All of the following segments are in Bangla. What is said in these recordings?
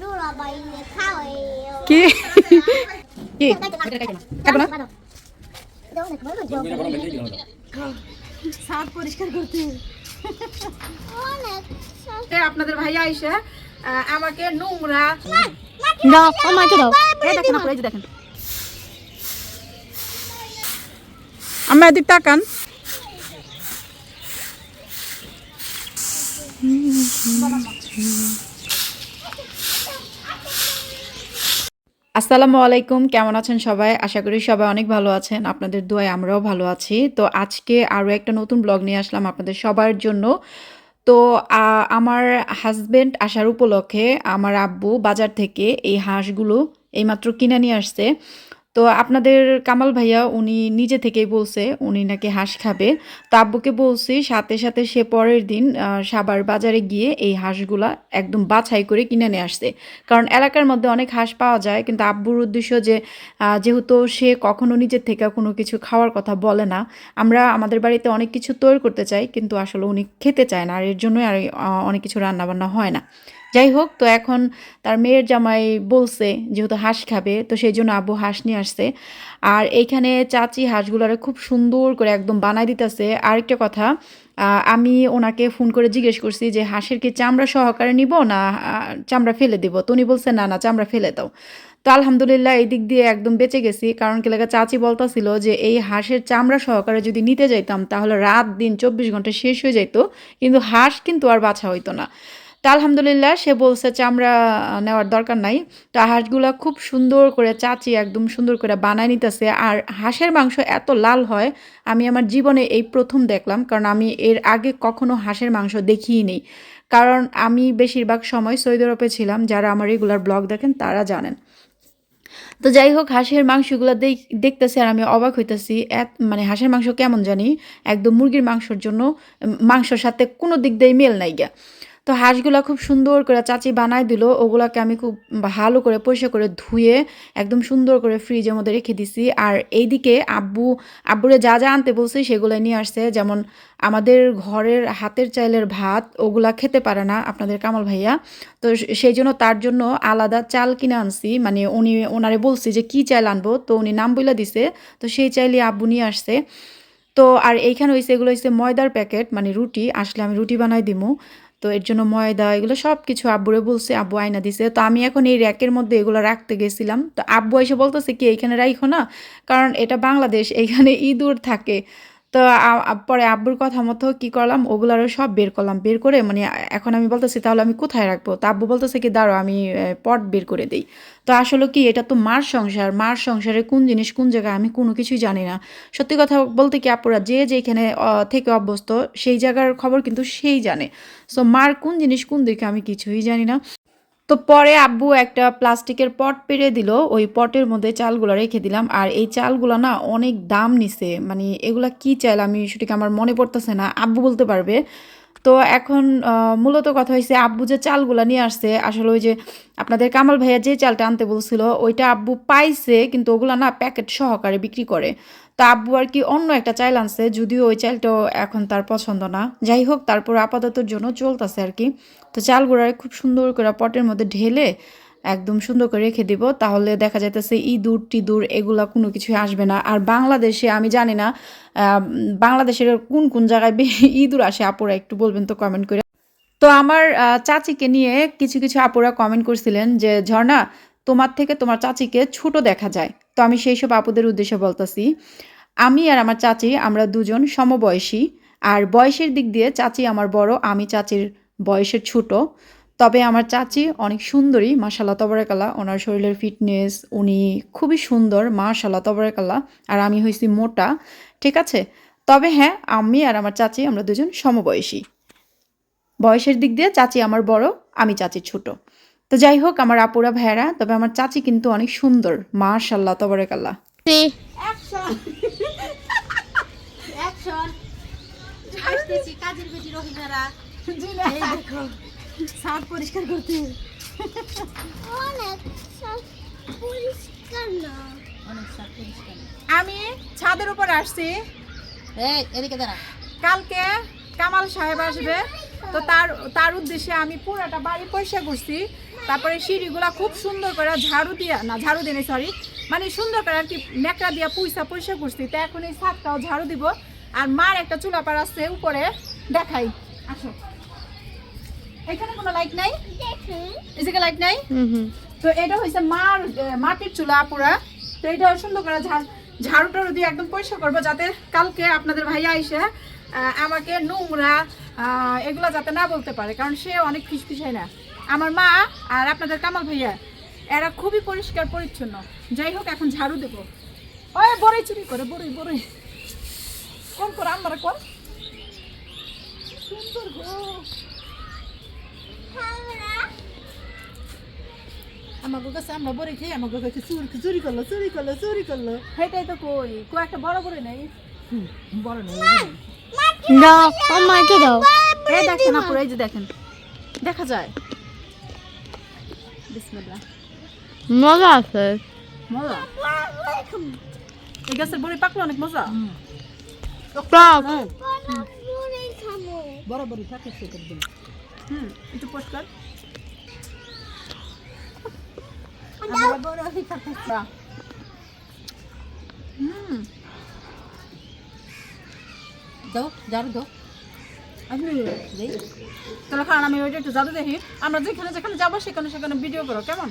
দুলা বাইনে খাওয়াই কি? কি? কাটো না ছাদ পরিষ্কার করতে। আপনাদের ভাইয়া আইসা আমাকে নোংরা দাও ও মাকে দাও। এই দেখেন আপনারা, এই দেখেন। আমি এদিক তাকান। আসসালামু আলাইকুম, কেমন আছেন সবাই? আশা করি সবাই অনেক ভালো আছেন। আপনাদের দোয়ায় আমরাও ভালো আছি। তো আজকে আরও একটা নতুন ব্লগ নিয়ে আসলাম আপনাদের সবার জন্য। তো আমার হাজব্যান্ড আসার উপলক্ষে আমার আব্বু বাজার থেকে এই হাঁসগুলো এইমাত্র কিনে নিয়ে আসছে। তো আপনাদের কামাল ভাইয়া উনি নিজে থেকেই বলছে, উনি নাকি হাঁস খাবে। তো আব্বুকে বলছি, সাথে সাথে সে পরের দিন সাবার বাজারে গিয়ে এই হাঁসগুলা একদম বাছাই করে কিনে নিয়ে আসছে। কারণ এলাকার মধ্যে অনেক হাঁস পাওয়া যায়, কিন্তু আব্বুর উদ্দেশ্য যে যেহেতু সে কখনো নিজের থেকে কোনো কিছু খাওয়ার কথা বলে না, আমরা আমাদের বাড়িতে অনেক কিছু তৈরি করতে চাই, কিন্তু আসলে উনি খেতে চায় না, আর এর জন্যই আর অনেক কিছু রান্নাবান্না হয় না। যাই হোক তো এখন তার মেয়ের জামাই বলছে যেহেতু হাঁস খাবে, তো সেই জন্য আব্বু হাঁস নিয়ে আসছে। আর এইখানে চাচি হাঁসগুলোরে খুব সুন্দর করে একদম বানাই দিতেছে। আরেকটা কথা আমি ওনাকে ফোন করে জিজ্ঞেস করছি যে, হাঁসের কি চামড়া সহকারে নিব না চামড়া ফেলে দিব? তো উনি বলছে, না না, চামড়া ফেলে দাও। তো আলহামদুলিল্লাহ এই দিক দিয়ে একদম বেঁচে গেছি। কারণ কি লাগা, চাচি বলতাছিল যে, এই হাঁসের চামড়া সহকারে যদি নিতে যাইতাম, তাহলে রাত দিন চব্বিশ ঘণ্টা শেষ হয়ে যেত কিন্তু হাঁস কিন্তু আর বাছা হইতো না। তো আলহামদুলিল্লাহ, সে বলছে চামড়া নেওয়ার দরকার নাই। তো হাঁসগুলা খুব সুন্দর করে চাচি একদম সুন্দর করে বানায় নিতেছে। আর হাঁসের মাংস এত লাল হয়, আমি আমার জীবনে এই প্রথম দেখলাম, কারণ আমি এর আগে কখনো হাঁসের মাংস দেখিই নেই কারণ আমি বেশিরভাগ সময় সৌদি আরবে ছিলাম, যারা আমার রেগুলার ব্লগ দেখেন তারা জানেন। তো যাই হোক, হাঁসের মাংসগুলো দেখ- দেখতেছি আর আমি অবাক হইতেছি, এত মানে হাঁসের মাংস কেমন জানি, একদম মুরগির মাংসর জন্য মাংসর সাথে কোনো দিক দিয়ে মেল নাই গা তো হাঁসগুলা খুব সুন্দর করে চাচি বানায় দিল। ওগুলাকে আমি খুব ভালো করে পরিষ্কার করে ধুয়ে একদম সুন্দর করে ফ্রিজের মধ্যে রেখে দিছি। আর এইদিকে আব্বু, আব্বুরে যা যা আনতে বলছি সেগুলো নিয়ে আসছে। যেমন আমাদের ঘরের হাতের চাইলের ভাত, ওগুলা খেতে পারে না আপনাদের কামাল ভাইয়া। তো সেই জন্য তার জন্য আলাদা চাল কিনে আনছি। মানে উনি, ওনারে বলছি যে, কি চাল আনব? তো উনি নাম বইলা দিছে। তো সেই চাইলে আব্বু নিয়ে আসছে। তো আর এইখানে হয়েছে এগুলো হচ্ছে ময়দার প্যাকেট মানে রুটি। আসলে আমি রুটি বানাই দিমু। তো এর জন্য ময়দা, এগুলো সব কিছু আব্বুরে বলছে, আব্বু আয়না দিছে। তো আমি এখন এই র্যাকের মধ্যে এগুলো রাখতে গেছিলাম। তো আব্বু এসে বলতেছে কি, এইখানে রাইখো না, কারণ এটা বাংলাদেশ, এইখানে ইঁদুর থাকে। তো পরে আব্বুর কথা মতো কি করলাম? ওগুলারও সব বের করলাম। বের করে মানে এখন আমি বলতেছি, তাহলে আমি কোথায় রাখব? তো আব্বু বলতেছে কি দাঁড়ো আমি পট বের করে দিই। তো আসলে কি, এটা তো মার সংসার। মার সংসারে কোন জিনিস কোন জায়গায় আমি কোনো কিছুই জানি না। সত্যি কথা বলতে কি, আপুরা, যে যেখানে থেকে অভ্যস্ত, সেই জায়গার খবর কিন্তু সেই জানে। সো মার কোন জিনিস কোন দিকে আমি কিছুই জানি না। তো পরে আব্বু একটা প্লাস্টিকের পট পেরে দিল, ওই পটের মধ্যে চালগুলো রেখে দিলাম। আর এই চালগুলো না অনেক দাম নিছে মানে এগুলা কি চাল আমি সেটাকে আমার মনে পড়তেছে না, আব্বু বলতে পারবে। তো এখন মূলত কথা হয়েছে আব্বু যে চালগুলা নিয়ে আসছে, আসলে ওই যে আপনাদের কামাল ভাইয়া যে চালটা আনতে বলছিল, ওইটা আব্বু পাইছে, কিন্তু ওগুলা না প্যাকেট সহকারে বিক্রি করে। তা আব্বু আর কি অন্য একটা চাইল আনছে, যদিও ওই চালটাও এখন তার পছন্দ না। যাই হোক, তারপর আপাততর জন্য চলতেছে আর কি। তো চাল চালগুড়ায় খুব সুন্দর করে পটের মধ্যে ঢেলে একদম সুন্দর করে রেখে দিব, তাহলে দেখা যাইতেছে ইঁদুর টিদুর এগুলা কোনো কিছুই আসবে না। আর বাংলাদেশে আমি জানি না বাংলাদেশের কোন কোন জায়গায় ইঁদুর আসে, আপুরা একটু বলবেন তো কমেন্ট করে। তো আমার চাচিকে নিয়ে কিছু কিছু আপুরা কমেন্ট করছিলেন যে, ঝর্ণা, তোমার থেকে তোমার চাচিকে ছোট দেখা যায়। তো আমি সেই সব আপুদের উদ্দেশ্যে বলতেছি, আমি আর আমার চাচি, আমরা দুজন সমবয়সী, আর বয়সের দিক দিয়ে চাচি আমার বড়, আমি চাচির বয়সের ছোট। তবে আমার চাচি অনেক সুন্দরী মাশাল্লাহ তবরেকাল্লা ওনার শরীরের ফিটনেস, উনি খুবই সুন্দর মাশাল্লাহ তবরেকাল্লা আর আমি হয়েছি মোটা, ঠিক আছে? তবে হ্যাঁ আমি আর আমার চাচি, আমরা দুজন সমবয়সী। বয়সের দিক দিয়ে চাচি আমার বড়, আমি চাচির ছোট। তো যাই হোক আমার আপুরা ভাইয়েরা তবে আমার চাচি কিন্তু অনেক সুন্দর। মাশাল্লাহ তবরেকাল্লা অ্যাকশন অ্যাকশন আসতেছি কাজের বেটি রহিনারা এই দেখো ছাদ পরিষ্কার করতে না আমি ছাদের উপর আসছি কালকে কামাল সাহেব আসবে। তো তার তার উদ্দেশ্যে আমি পুরাটা বাড়ি পয়সা করছি। তারপরে সিঁড়িগুলা খুব সুন্দর করে ঝাড়ু দিয়া না ঝাড়ু দিয়ে সরি মানে সুন্দর করে আর কি নেকড়া দিয়া পুইসা পরিষ্কার করছি। তো এখন এই ছাদটাও ঝাড়ু দিব। আর মার একটা চুলা পাড় আছে উপরে দেখাই। আসো। এখানে কোনো লাইট নাই? এই জায়গায় লাইট নাই? তো এটা হয়েছে মার মাটির চুলা পুরা। তো এটা সুন্দর করে ঝাড় টাড়ু দিয়ে একদম পরিষ্কার করব যাতে কালকে আপনাদের ভাইয়া এসে আমাকে নোংরা এগুলো যাতে না বলতে পারে কারণ সে অনেক ফিসফিসায় না। আমার মা আর আপনাদের কামাল ভাইয়া এরা খুবই পরিষ্কার পরিচ্ছন্ন। যাই হোক এখন ঝাড়ু দেবো। ওই বড়ই চুরি করে বড়ই বড়ই। কোন করে আমরা কোন সুন্দর গো। আমাকে কাছে আমরা বড়ি খেয়ে আমাকে কাছে চুরি চুরি করল চুরি করল চুরি করল। সেটাই তো কই কো একটা বড় বড় নেই? বড় নেই। দাও আমাকে দাও? এই দেখেন আপুরা এই যে দেখেন। দেখা যায়। বিসমিল্লাহ। মজা আছে। মজা? এই গাছের বড়ি পাকলো অনেক মজা। টক বড় বড়ি থাকে সে করবে হুম একটু পরিষ্কার। আমরা বড় হয়ে হুম। দাও তাহলে খান, আমি ওইটা একটু জাদু দেখি। আমরা যেখানে যেখানে যাব, সেখানে সেখানে ভিডিও করো, কেমন?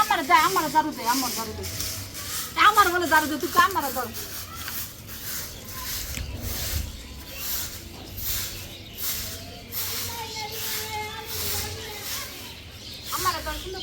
আমার দে, আমার জাদু দে, আমার জাদু দে। আমার বলে জাদু দে তুই আমার ধর আমার ধর সুন্দর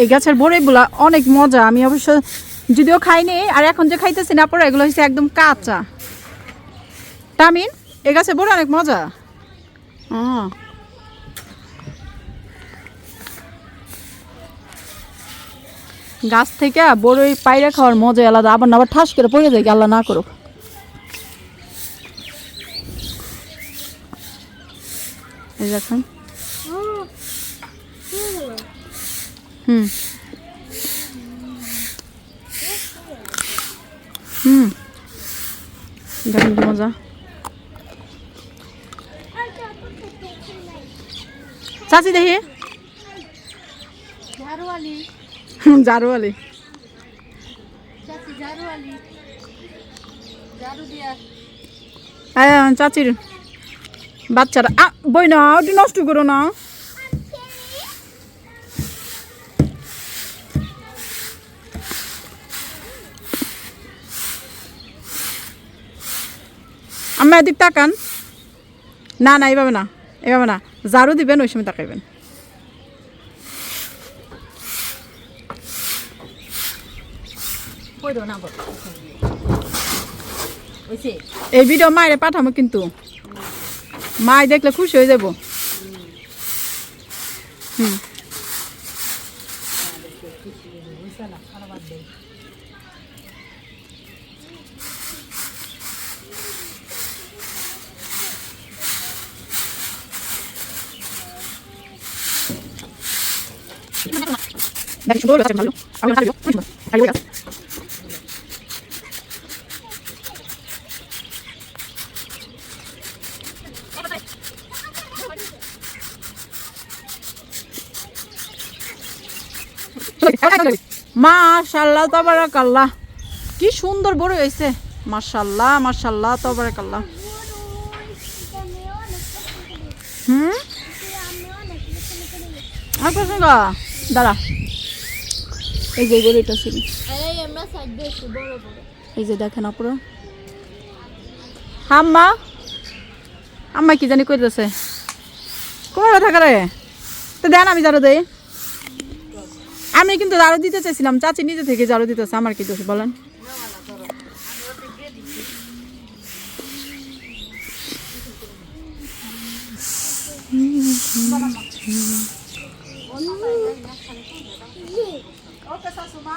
এই গাছের বড়িগুলা অনেক মজা। আমি অবশ্য যদিও খাইনি, আর এখন যে খাইতেছি না পরে এগুলো হচ্ছে একদম কাঁচা। তামিন এ গাছের বড়ি অনেক মজা। হুম গাছ থেকে বড়ই পাইরে খাওয়ার মজা আলাদা। আবার না, আবার ঠাস করে পড়ে যায়, আল্লাহ না করুক। এই দেখুন হুম হুম দেখুন কি মজা। চাচি দেখি। দিয়া। হ্যাঁ চাচির বাচ্চারা। বই না নষ্ট করো না। আমি এদিক তাকান। না না এইভাবে না এইভাবে না। ঝাড়ু দিবেন ওই সময় তাকাইবেন। এই ভিডিও মায়ের পাঠাবো কিন্তু। মায় দেখলে খুশি হয়ে যাব। হুম। দেখি সুন্দর গাছ ভালো আমি ভালো ভালো গাছ মাশাল্লাহ তবরাকাল্লাহ। কি সুন্দর বড় হয়েছে। মাশাল্লাহ মাশাল্লাহ তবরাকাল্লাহ। হুম? আর প্রসঙ্গ দাঁড়া। এই যে গরুটা ছিল এই যে দেখেন অপর। আম্মা আম্মা কি জানি কইতেছে। কোমরে থাকা রে? তো দেন আমি জারো দেই। আমি কিন্তু জারো দিতে চাইছিলাম চাচি নিজে থেকে জারো দিতেছে আমার কি দোষ বলেন? ఓకే సాసుమా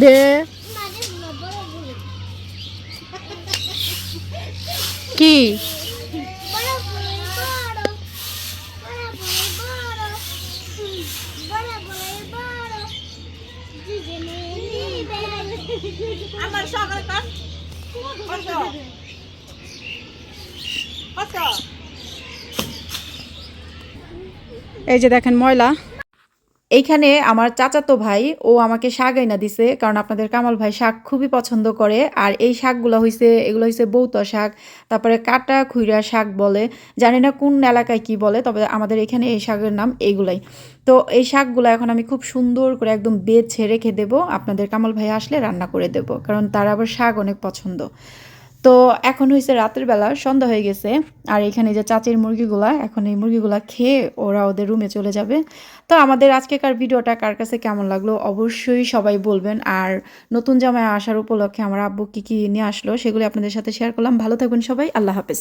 দে। কি? আমার সকালে কাজ। এই যে দেখেন ময়লা। এইখানে আমার চাচাতো ভাই, ও আমাকে শাক আইনা দিছে, কারণ আপনাদের কামাল ভাই শাক খুবই পছন্দ করে। আর এই শাকগুলো হইছে, এগুলো হইছে বৌত শাক, তারপরে কাটা খুইরা শাক বলে। জানি না কোন এলাকায় কি বলে, তবে আমাদের এখানে এই শাকের নাম এইগুলাই তো এই শাকগুলো এখন আমি খুব সুন্দর করে একদম বেছে রেখে দেবো। আপনাদের কামাল ভাই আসলে রান্না করে দেবো, কারণ তার আবার শাক অনেক পছন্দ। তো এখন হয়েছে রাতের বেলা, সন্ধ্যা হয়ে গেছে। আর এখানে যে চাচির মুরগিগুলা, এখন এই মুরগিগুলা খেয়ে ওরা ওদের রুমে চলে যাবে। তো আমাদের আজকেকার ভিডিওটা কার কাছে কেমন লাগল অবশ্যই সবাই বলবেন। আর নতুন জামায় আসার উপলক্ষে আমার আব্বু কী কী নিয়ে আসলো সেগুলি আপনাদের সাথে শেয়ার করলাম। ভালো থাকবেন সবাই, আল্লাহ হাফেজ।